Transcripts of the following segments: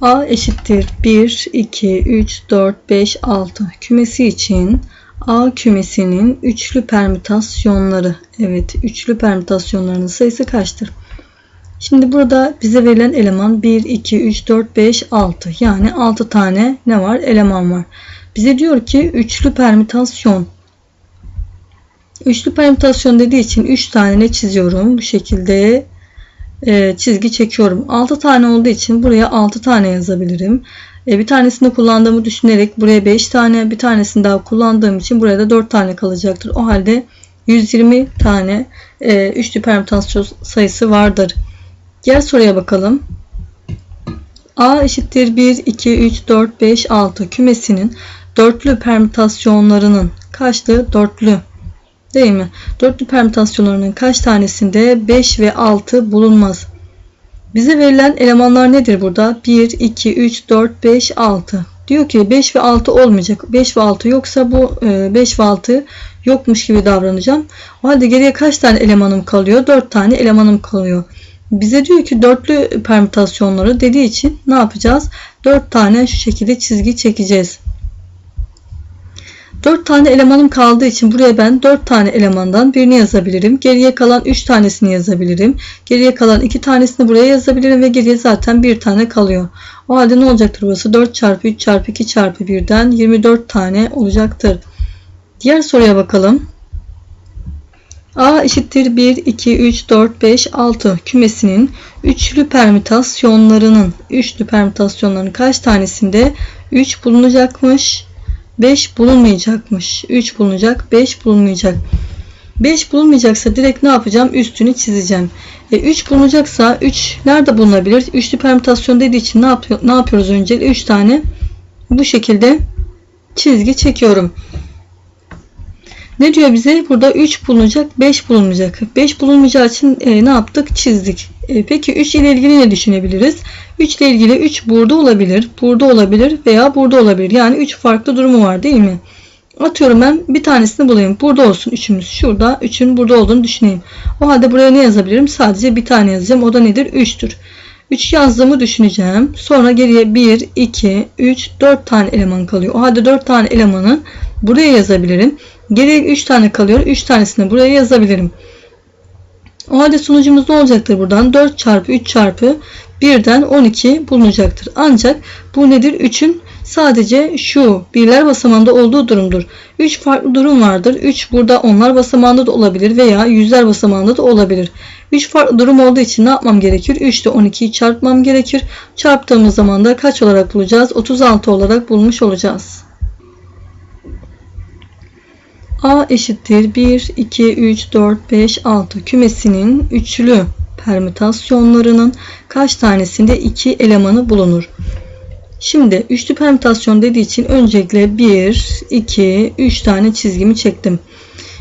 A eşittir 1, 2, 3, 4, 5, 6 kümesi için A kümesinin üçlü permütasyonları. Evet, üçlü permütasyonlarının sayısı kaçtır? Şimdi burada bize verilen eleman 1, 2, 3, 4, 5, 6. Yani 6 tane ne var? Eleman var. Bize diyor ki üçlü permütasyon. Üçlü permütasyon dediği için 3 tane ne çiziyorum? Bu şekilde e, çizgi çekiyorum. 6 tane olduğu için buraya 6 tane yazabilirim. E, bir tanesini kullandığımı düşünerek buraya 5 tane, bir tanesini daha kullandığım için buraya da 4 tane kalacaktır. O halde 120 tane e, üçlü permütasyon sayısı vardır. Diğer soruya bakalım. A eşittir 1, 2, 3, 4, 5, 6 kümesinin dörtlü permütasyonlarının kaçlığı dörtlü değil mi? Dörtlü permütasyonlarının kaç tanesinde 5 ve 6 bulunmaz? Bize verilen elemanlar nedir burada? 1, 2, 3, 4, 5, 6. Diyor ki 5 ve 6 olmayacak. 5 ve 6 yoksa bu 5 e, ve 6 yokmuş gibi davranacağım. O halde geriye kaç tane elemanım kalıyor? 4 tane elemanım kalıyor. Bize diyor ki dörtlü permütasyonları dediği için ne yapacağız? 4 tane şu şekilde çizgi çekeceğiz. 4 tane elemanım kaldığı için buraya ben 4 tane elemandan birini yazabilirim. Geriye kalan 3 tanesini yazabilirim. Geriye kalan 2 tanesini buraya yazabilirim ve geriye zaten 1 tane kalıyor. O halde ne olacaktır burası? 4 çarpı 3 çarpı 2 çarpı 1'den 24 tane olacaktır. Diğer soruya bakalım. A eşittir 1, 2, 3, 4, 5, 6 kümesinin üçlü permütasyonlarının üçlü permütasyonlarının kaç tanesinde 3 bulunacakmış? 5 bulunmayacakmış. 3 bulunacak, 5 bulunmayacak. 5 bulunmayacaksa direkt ne yapacağım? Üstünü çizeceğim. E 3 bulunacaksa 3 nerede bulunabilir? Üçlü permütasyon dediği için ne, yapıyor, ne yapıyoruz önce? 3 tane bu şekilde çizgi çekiyorum. Ne diyor bize? Burada 3 bulunacak, 5 bulunmayacak. 5 bulunmayacağı için e, ne yaptık? Çizdik. E, peki 3 ile ilgili ne düşünebiliriz? 3 ile ilgili 3 burada olabilir, burada olabilir veya burada olabilir. Yani 3 farklı durumu var değil mi? Atıyorum ben bir tanesini bulayım. Burada olsun üçümüz. Şurada üçün burada olduğunu düşüneyim. O halde buraya ne yazabilirim? Sadece bir tane yazacağım. O da nedir? 3'tür. 3 yazdığımı düşüneceğim. Sonra geriye 1, 2, 3, 4 tane eleman kalıyor. O halde 4 tane elemanı buraya yazabilirim. Geriye 3 tane kalıyor. 3 tanesini buraya yazabilirim. O halde sonucumuz ne olacaktır buradan? 4 çarpı 3 çarpı 1'den 12 bulunacaktır. Ancak bu nedir? 3'ün sadece şu birler basamağında olduğu durumdur. 3 farklı durum vardır. 3 burada onlar basamağında da olabilir veya yüzler basamağında da olabilir. 3 farklı durum olduğu için ne yapmam gerekir? 3 ile 12'yi çarpmam gerekir. Çarptığımız zaman da kaç olarak bulacağız? 36 olarak bulmuş olacağız. A eşittir 1, 2, 3, 4, 5, 6 kümesinin üçlü permütasyonlarının kaç tanesinde 2 elemanı bulunur? Şimdi üçlü permütasyon dediği için öncelikle 1, 2, 3 tane çizgimi çektim.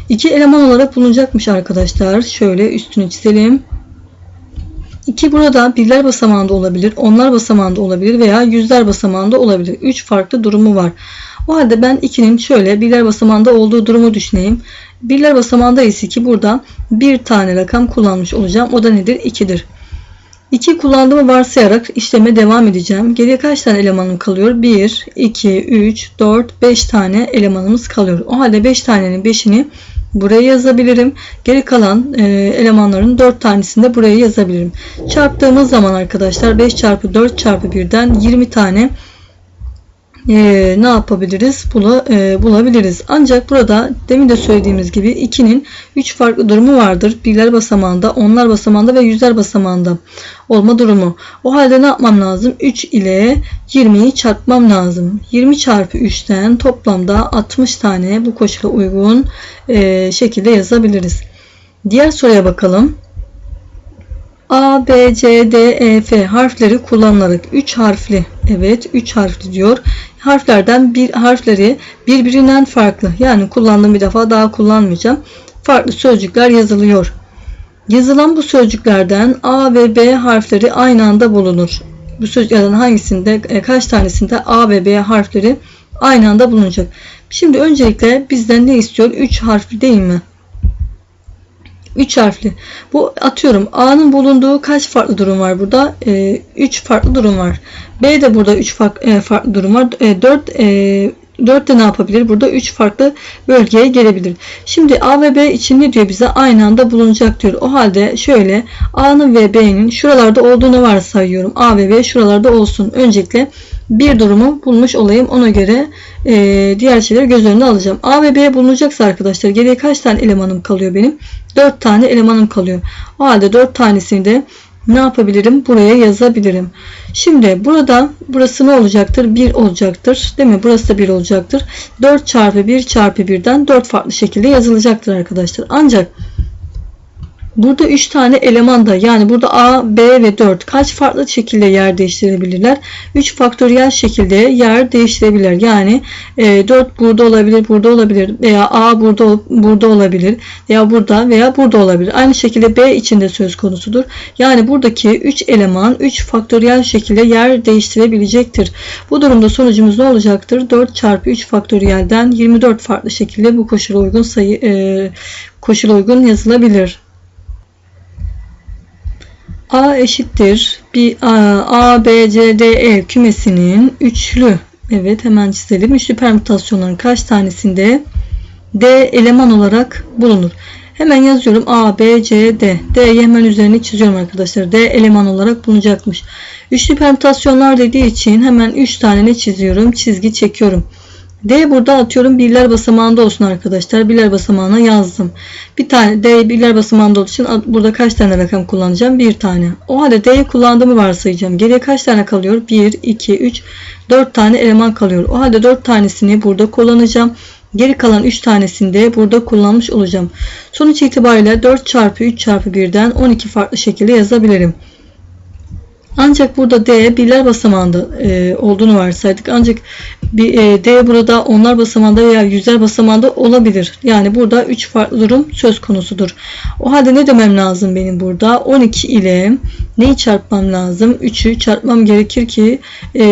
2 eleman olarak bulunacakmış arkadaşlar. Şöyle üstünü çizelim. 2 burada birler basamağında olabilir, onlar basamağında olabilir veya yüzler basamağında olabilir. 3 farklı durumu var. O halde ben 2'nin şöyle birler basamağında olduğu durumu düşüneyim. Birler basamağında ise ki burada bir tane rakam kullanmış olacağım. O da nedir? 2'dir. 2 kullandığımı varsayarak işleme devam edeceğim. Geriye kaç tane elemanım kalıyor? 1, 2, 3, 4, 5 tane elemanımız kalıyor. O halde 5 tanenin 5'ini buraya yazabilirim. Geri kalan e, elemanların 4 tanesini de buraya yazabilirim. Çarptığımız zaman arkadaşlar 5 çarpı 4 çarpı 1'den 20 tane e, ne yapabiliriz? Bula, e, bulabiliriz. Ancak burada demin de söylediğimiz gibi 2'nin 3 farklı durumu vardır. Birler basamağında, onlar basamağında ve yüzler basamağında olma durumu. O halde ne yapmam lazım? 3 ile 20'yi çarpmam lazım. 20 çarpı 3'ten toplamda 60 tane bu koşula uygun e, şekilde yazabiliriz. Diğer soruya bakalım. A, B, C, D, E, F harfleri kullanılarak 3 harfli evet 3 harfli diyor. Harflerden bir harfleri birbirinden farklı yani kullandığım bir defa daha kullanmayacağım. Farklı sözcükler yazılıyor. Yazılan bu sözcüklerden A ve B harfleri aynı anda bulunur. Bu sözcüklerden hangisinde e, kaç tanesinde A ve B harfleri aynı anda bulunacak. Şimdi öncelikle bizden ne istiyor? 3 harfli değil mi? 3 harfli. Bu atıyorum A'nın bulunduğu kaç farklı durum var burada? 3 farklı durum var. B'de burada 3 farklı, farklı durum var. 4 4 de ne yapabilir? Burada 3 farklı bölgeye gelebilir. Şimdi A ve B için ne diyor bize? Aynı anda bulunacak diyor. O halde şöyle A'nın ve B'nin şuralarda olduğunu varsayıyorum. A ve B şuralarda olsun. Öncelikle bir durumu bulmuş olayım. Ona göre e, diğer şeyleri göz önüne alacağım. A ve B bulunacaksa arkadaşlar geriye kaç tane elemanım kalıyor benim? 4 tane elemanım kalıyor. O halde 4 tanesini de ne yapabilirim? Buraya yazabilirim. Şimdi burada burası ne olacaktır? 1 olacaktır. Değil mi? Burası da 1 olacaktır. 4 çarpı 1 çarpı 1'den 4 farklı şekilde yazılacaktır arkadaşlar. Ancak Burada 3 tane eleman da yani burada A, B ve 4 kaç farklı şekilde yer değiştirebilirler? 3 faktöriyel şekilde yer değiştirebilirler. Yani e, 4 burada olabilir, burada olabilir veya A burada burada olabilir veya burada veya burada olabilir. Aynı şekilde B içinde söz konusudur. Yani buradaki 3 eleman 3 faktöriyel şekilde yer değiştirebilecektir. Bu durumda sonucumuz ne olacaktır? 4 çarpı 3 faktöriyelden 24 farklı şekilde bu koşula uygun sayı e, koşula uygun yazılabilir. A eşittir bir A, A, B, C, D, E kümesinin üçlü evet hemen çizelim. Üçlü permütasyonların kaç tanesinde D eleman olarak bulunur. Hemen yazıyorum A, B, C, D. D'yi hemen üzerine çiziyorum arkadaşlar. D eleman olarak bulunacakmış. Üçlü permütasyonlar dediği için hemen 3 tane ne çiziyorum? Çizgi çekiyorum. D burada atıyorum birler basamağında olsun arkadaşlar. Birler basamağına yazdım. Bir tane D birler basamağında olduğu için burada kaç tane rakam kullanacağım? Bir tane. O halde D'yi kullandığımı varsayacağım. Geriye kaç tane kalıyor? 1, 2, 3, 4 tane eleman kalıyor. O halde 4 tanesini burada kullanacağım. Geri kalan 3 tanesini de burada kullanmış olacağım. Sonuç itibariyle 4 çarpı 3 çarpı 1'den 12 farklı şekilde yazabilirim. Ancak burada D birler basamağında e, olduğunu varsaydık. Ancak bir, e, D burada onlar basamağında veya yüzler basamağında olabilir. Yani burada 3 farklı durum söz konusudur. O halde ne demem lazım benim burada? 12 ile neyi çarpmam lazım? 3'ü çarpmam gerekir ki e,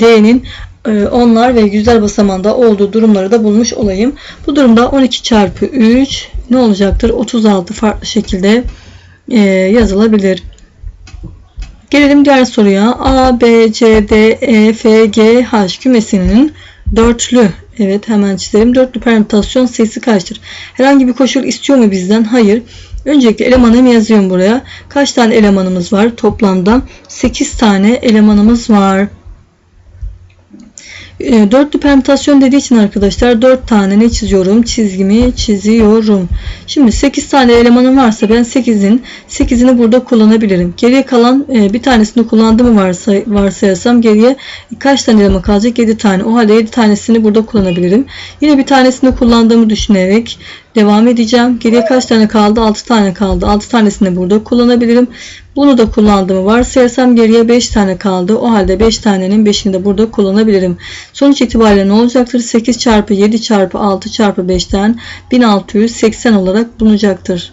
D'nin e, onlar ve yüzler basamağında olduğu durumları da bulmuş olayım. Bu durumda 12 çarpı 3 ne olacaktır? 36 farklı şekilde e, yazılabilir. Gelelim diğer soruya. A, B, C, D, E, F, G, H kümesinin dörtlü Evet hemen çizelim. Dörtlü permütasyon sayısı kaçtır? Herhangi bir koşul istiyor mu bizden? Hayır. Öncelikle elemanımı yazıyorum buraya. Kaç tane elemanımız var? Toplamda 8 tane elemanımız var. E, dörtlü permütasyon dediği için arkadaşlar 4 tane ne çiziyorum? Çizgimi çiziyorum. Şimdi 8 tane elemanım varsa ben 8'in 8'ini burada kullanabilirim. Geriye kalan e, bir tanesini kullandığımı varsay, varsayarsam geriye kaç tane eleman kalacak? 7 tane. O halde 7 tanesini burada kullanabilirim. Yine bir tanesini kullandığımı düşünerek devam edeceğim. Geriye kaç tane kaldı? 6 tane kaldı. 6 tanesini burada kullanabilirim. Bunu da kullandığımı varsayarsam geriye 5 tane kaldı. O halde 5 tanenin 5'ini de burada kullanabilirim. Sonuç itibariyle ne olacaktır? 8 çarpı 7 çarpı 6 çarpı 5'ten 1680 olarak bulunacaktır.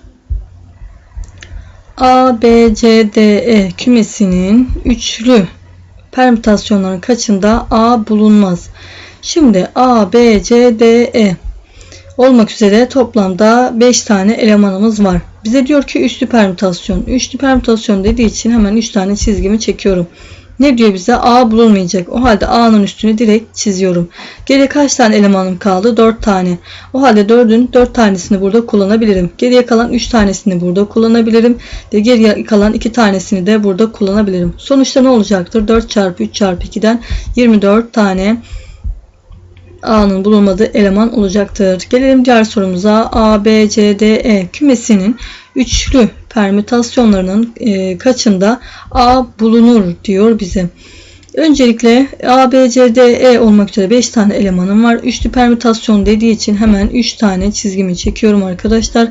A, B, C, D, E kümesinin üçlü permütasyonların kaçında A bulunmaz? Şimdi A, B, C, D, E olmak üzere toplamda 5 tane elemanımız var. Bize diyor ki üçlü permütasyon. Üçlü permütasyon dediği için hemen 3 tane çizgimi çekiyorum. Ne diyor bize? A bulunmayacak. O halde A'nın üstünü direkt çiziyorum. Geriye kaç tane elemanım kaldı? 4 tane. O halde 4'ün 4 tanesini burada kullanabilirim. Geriye kalan 3 tanesini burada kullanabilirim. Ve geriye kalan 2 tanesini de burada kullanabilirim. Sonuçta ne olacaktır? 4 çarpı 3 çarpı 2'den 24 tane A'nın bulunmadığı eleman olacaktır. Gelelim diğer sorumuza. A, B, C, D, E kümesinin üçlü permütasyonlarının e, kaçında A bulunur diyor bize. Öncelikle A, B, C, D, E olmak üzere 5 tane elemanım var. Üçlü permütasyon dediği için hemen 3 tane çizgimi çekiyorum arkadaşlar.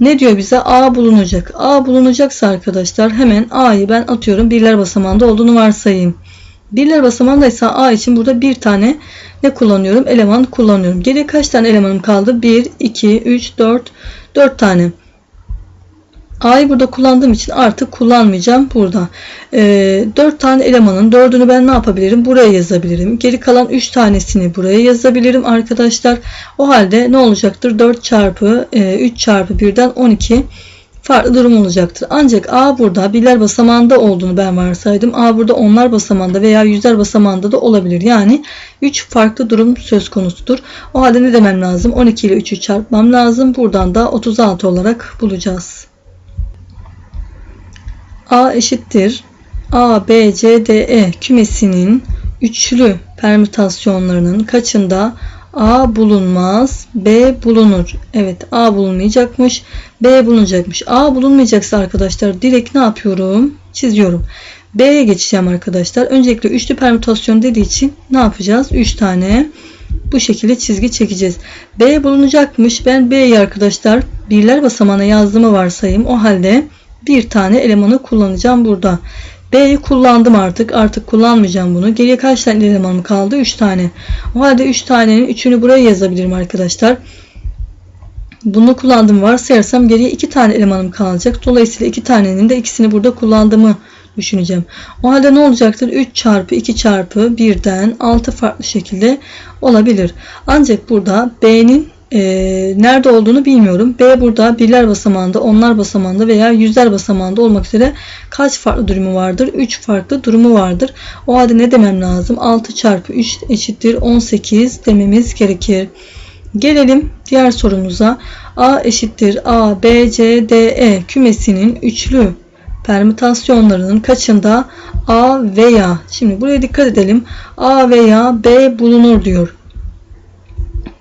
Ne diyor bize? A bulunacak. A bulunacaksa arkadaşlar hemen A'yı ben atıyorum. Birler basamağında olduğunu varsayayım. Birler basamağındaysa A için burada bir tane ne kullanıyorum? Eleman kullanıyorum. Geriye kaç tane elemanım kaldı? 1, 2, 3, 4, 4 tane. A'yı burada kullandığım için artık kullanmayacağım burada. E, 4 tane elemanın 4'ünü ben ne yapabilirim? Buraya yazabilirim. Geri kalan 3 tanesini buraya yazabilirim arkadaşlar. O halde ne olacaktır? 4 çarpı e, 3 çarpı 1'den 12 farklı durum olacaktır. Ancak A burada birler basamağında olduğunu ben varsaydım. A burada onlar basamağında veya yüzler basamağında da olabilir. Yani 3 farklı durum söz konusudur. O halde ne demem lazım? 12 ile 3'ü çarpmam lazım. Buradan da 36 olarak bulacağız. A eşittir A, B, C, D, E kümesinin üçlü permütasyonlarının kaçında A bulunmaz, B bulunur. Evet A bulunmayacakmış, B bulunacakmış. A bulunmayacaksa arkadaşlar direkt ne yapıyorum? Çiziyorum. B'ye geçeceğim arkadaşlar. Öncelikle üçlü permütasyon dediği için ne yapacağız? 3 tane bu şekilde çizgi çekeceğiz. B bulunacakmış. Ben B'yi arkadaşlar birler basamağına yazdığımı varsayayım. O halde bir tane elemanı kullanacağım burada. B'yi kullandım artık. Artık kullanmayacağım bunu. Geriye kaç tane elemanım kaldı? 3 tane. O halde 3 tanenin 3'ünü buraya yazabilirim arkadaşlar. Bunu kullandım varsayarsam geriye 2 tane elemanım kalacak. Dolayısıyla 2 tanenin de ikisini burada kullandığımı düşüneceğim. O halde ne olacaktır? 3 çarpı 2 çarpı 1'den 6 farklı şekilde olabilir. Ancak burada B'nin e, nerede olduğunu bilmiyorum. B burada birler basamağında, onlar basamağında veya yüzler basamağında olmak üzere kaç farklı durumu vardır? 3 farklı durumu vardır. O halde ne demem lazım? 6 çarpı 3 eşittir 18 dememiz gerekir. Gelelim diğer sorumuza. A eşittir A, B, C, D, E kümesinin üçlü permütasyonlarının kaçında A veya şimdi buraya dikkat edelim. A veya B bulunur diyor.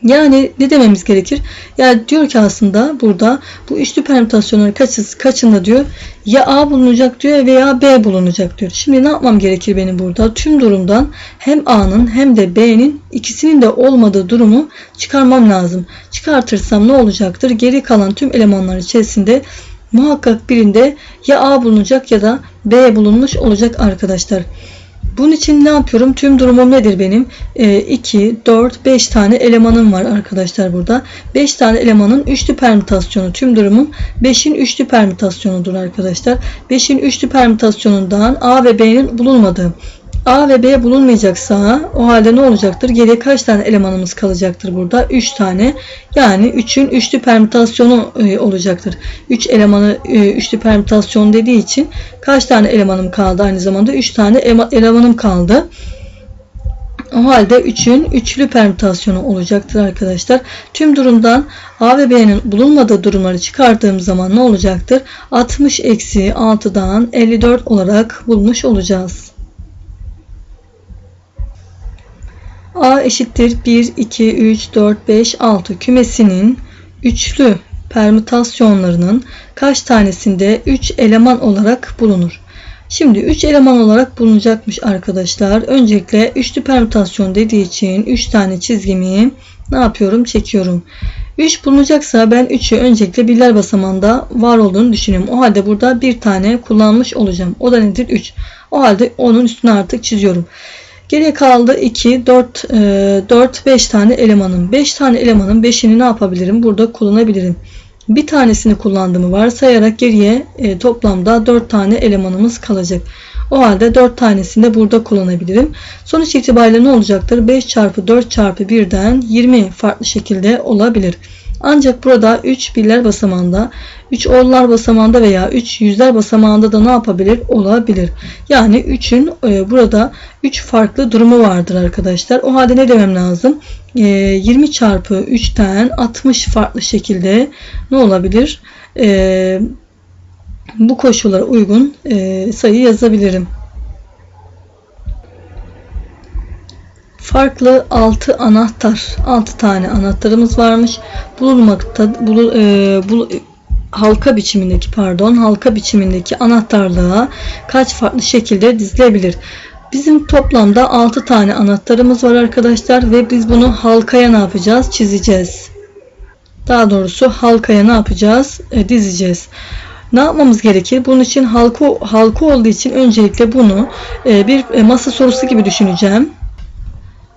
Yani ne dememiz gerekir? Yani diyor ki aslında burada bu üçlü permütasyonların kaçı, kaçında diyor ya A bulunacak diyor veya B bulunacak diyor. Şimdi ne yapmam gerekir benim burada? Tüm durumdan hem A'nın hem de B'nin ikisinin de olmadığı durumu çıkarmam lazım. Çıkartırsam ne olacaktır? Geri kalan tüm elemanlar içerisinde muhakkak birinde ya A bulunacak ya da B bulunmuş olacak arkadaşlar. Bunun için ne yapıyorum? Tüm durumum nedir benim? 2, 4, 5 tane elemanım var arkadaşlar burada. 5 tane elemanın üçlü permütasyonu. Tüm durumum 5'in üçlü permütasyonudur arkadaşlar. 5'in üçlü permütasyonundan A ve B'nin bulunmadığı. A ve B bulunmayacaksa o halde ne olacaktır? Geriye kaç tane elemanımız kalacaktır burada? 3 tane. Yani 3'ün üçlü permütasyonu e, olacaktır. 3 elemanı e, üçlü permütasyon dediği için kaç tane elemanım kaldı? Aynı zamanda 3 tane elemanım kaldı. O halde 3'ün üçlü permütasyonu olacaktır arkadaşlar. Tüm durumdan A ve B'nin bulunmadığı durumları çıkardığım zaman ne olacaktır? 60 eksi 6'dan 54 olarak bulmuş olacağız. A eşittir 1, 2, 3, 4, 5, 6 kümesinin üçlü permütasyonlarının kaç tanesinde 3 eleman olarak bulunur? Şimdi 3 eleman olarak bulunacakmış arkadaşlar. Öncelikle üçlü permütasyon dediği için 3 tane çizgimi ne yapıyorum? Çekiyorum. 3 bulunacaksa ben 3'ü öncelikle birler basamağında var olduğunu düşünüyorum. O halde burada bir tane kullanmış olacağım. O da nedir? 3. O halde onun üstüne artık çiziyorum. Geriye kaldı 2, 4, 4, 5 tane elemanım. 5 tane elemanın 5'ini ne yapabilirim? Burada kullanabilirim. Bir tanesini kullandığımı varsayarak geriye e, toplamda 4 tane elemanımız kalacak. O halde 4 tanesini de burada kullanabilirim. Sonuç itibariyle ne olacaktır? 5 çarpı 4 çarpı 1'den 20 farklı şekilde olabilir. Ancak burada 3 birler basamağında, 3 onlar basamağında veya 3 yüzler basamağında da ne yapabilir? Olabilir. Yani 3'ün e, burada 3 farklı durumu vardır arkadaşlar. O halde ne demem lazım? E, 20 çarpı 3'ten 60 farklı şekilde ne olabilir? E, bu koşullara uygun e, sayı yazabilirim. Farklı 6 anahtar 6 tane anahtarımız varmış. Bulunmakta bulu, e, bul, halka biçimindeki pardon halka biçimindeki anahtarlığa kaç farklı şekilde dizilebilir? Bizim toplamda 6 tane anahtarımız var arkadaşlar ve biz bunu halkaya ne yapacağız? Çizeceğiz. Daha doğrusu halkaya ne yapacağız? E, dizeceğiz. Ne yapmamız gerekir? Bunun için halka, halka olduğu için öncelikle bunu e, bir e, masa sorusu gibi düşüneceğim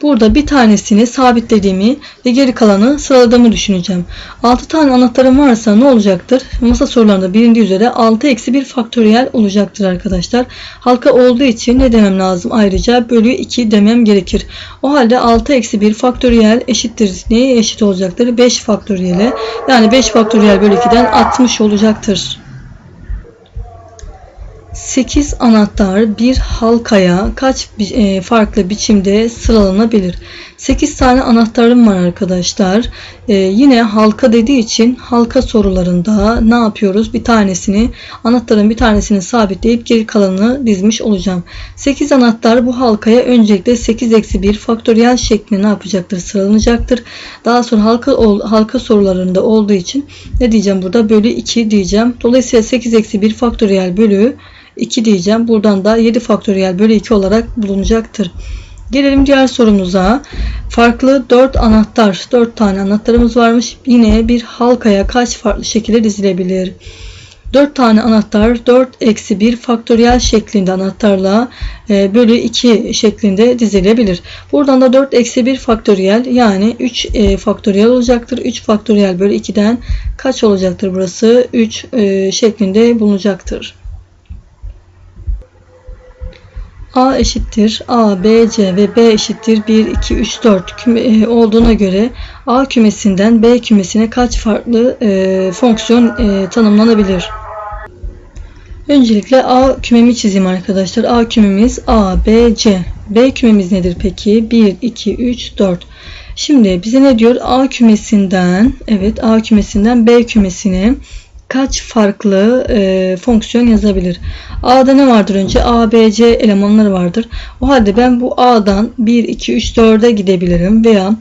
Burada bir tanesini sabitlediğimi ve geri kalanı sıraladığımı düşüneceğim. 6 tane anahtarım varsa ne olacaktır? Masa sorularında bilindiği üzere 6 eksi 1 faktöriyel olacaktır arkadaşlar. Halka olduğu için ne demem lazım? Ayrıca bölü 2 demem gerekir. O halde 6 eksi 1 faktöriyel eşittir. Neye eşit olacaktır? 5 faktöriyele. Yani 5 faktöriyel bölü 2'den 60 olacaktır. 8 anahtar bir halkaya kaç e, farklı biçimde sıralanabilir? 8 tane anahtarım var arkadaşlar. E, yine halka dediği için halka sorularında ne yapıyoruz? Bir tanesini anahtarın bir tanesini sabitleyip geri kalanını dizmiş olacağım. 8 anahtar bu halkaya öncelikle 8 eksi 1 faktöriyel şeklinde ne yapacaktır? Sıralanacaktır. Daha sonra halka halka sorularında olduğu için ne diyeceğim burada? Bölü 2 diyeceğim. Dolayısıyla 8 eksi 1 faktöriyel bölü 2 diyeceğim. Buradan da 7 faktöriyel bölü 2 olarak bulunacaktır. Gelelim diğer sorumuza. Farklı 4 anahtar, 4 tane anahtarımız varmış. Yine bir halkaya kaç farklı şekilde dizilebilir? 4 tane anahtar 4 eksi 1 faktöriyel şeklinde anahtarla e, bölü 2 şeklinde dizilebilir. Buradan da 4 eksi 1 faktöriyel yani 3 e, faktöriyel olacaktır. 3 faktöriyel bölü 2'den kaç olacaktır burası? 3 e, şeklinde bulunacaktır. A eşittir A, B, C ve B eşittir 1, 2, 3, 4 küme, e, olduğuna göre A kümesinden B kümesine kaç farklı e, fonksiyon e, tanımlanabilir? Öncelikle A kümemi çizeyim arkadaşlar. A kümemiz A, B, C. B kümemiz nedir peki? 1, 2, 3, 4. Şimdi bize ne diyor? A kümesinden, evet A kümesinden B kümesine kaç farklı e, fonksiyon yazabilir? A'da ne vardır önce? A, B, C elemanları vardır. O halde ben bu A'dan 1, 2, 3, 4'e gidebilirim veya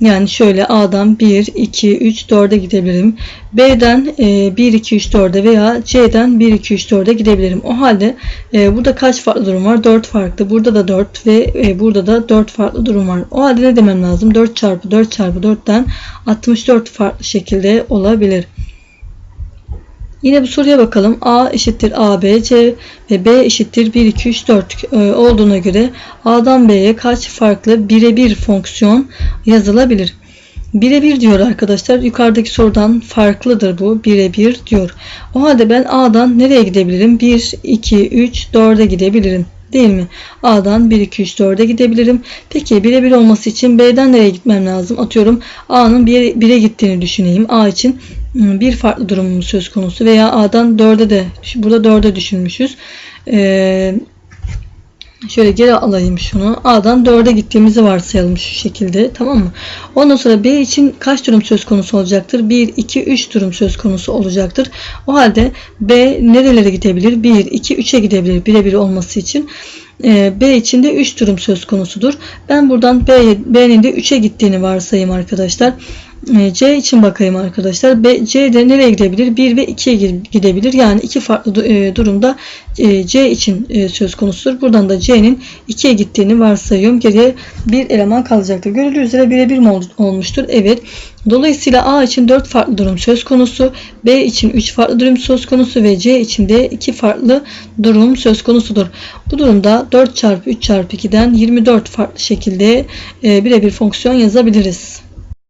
yani şöyle A'dan 1, 2, 3, 4'e gidebilirim. B'den e, 1, 2, 3, 4'e veya C'den 1, 2, 3, 4'e gidebilirim. O halde e, burada kaç farklı durum var? 4 farklı. Burada da 4 ve e, burada da 4 farklı durum var. O halde ne demem lazım? 4 çarpı 4 çarpı 4'ten 64 farklı şekilde olabilir. Yine bu soruya bakalım. A eşittir A, B, C ve B eşittir 1, 2, 3, 4 e, olduğuna göre A'dan B'ye kaç farklı birebir fonksiyon yazılabilir? Birebir diyor arkadaşlar. Yukarıdaki sorudan farklıdır bu. Birebir diyor. O halde ben A'dan nereye gidebilirim? 1, 2, 3, 4'e gidebilirim. Değil mi? A'dan 1, 2, 3, 4'e gidebilirim. Peki birebir olması için B'den nereye gitmem lazım? Atıyorum A'nın 1'e gittiğini düşüneyim. A için bir farklı durumumuz söz konusu veya A'dan 4'e de burada 4'e düşünmüşüz. Ee, şöyle geri alayım şunu. A'dan 4'e gittiğimizi varsayalım şu şekilde. Tamam mı? Ondan sonra B için kaç durum söz konusu olacaktır? 1, 2, 3 durum söz konusu olacaktır. O halde B nerelere gidebilir? 1, 2, 3'e gidebilir birebir olması için. Ee, B için de 3 durum söz konusudur. Ben buradan B'nin de 3'e gittiğini varsayayım arkadaşlar. C için bakayım arkadaşlar. B, C de nereye gidebilir? 1 ve 2'ye gidebilir. Yani iki farklı e, durumda e, C için e, söz konusudur. Buradan da C'nin 2'ye gittiğini varsayıyorum. Geriye bir eleman kalacaktır. Görüldüğü üzere birebir mi olmuştur? Evet. Dolayısıyla A için 4 farklı durum söz konusu. B için 3 farklı durum söz konusu ve C için de 2 farklı durum söz konusudur. Bu durumda 4 çarpı 3 çarpı 2'den 24 farklı şekilde birebir fonksiyon yazabiliriz.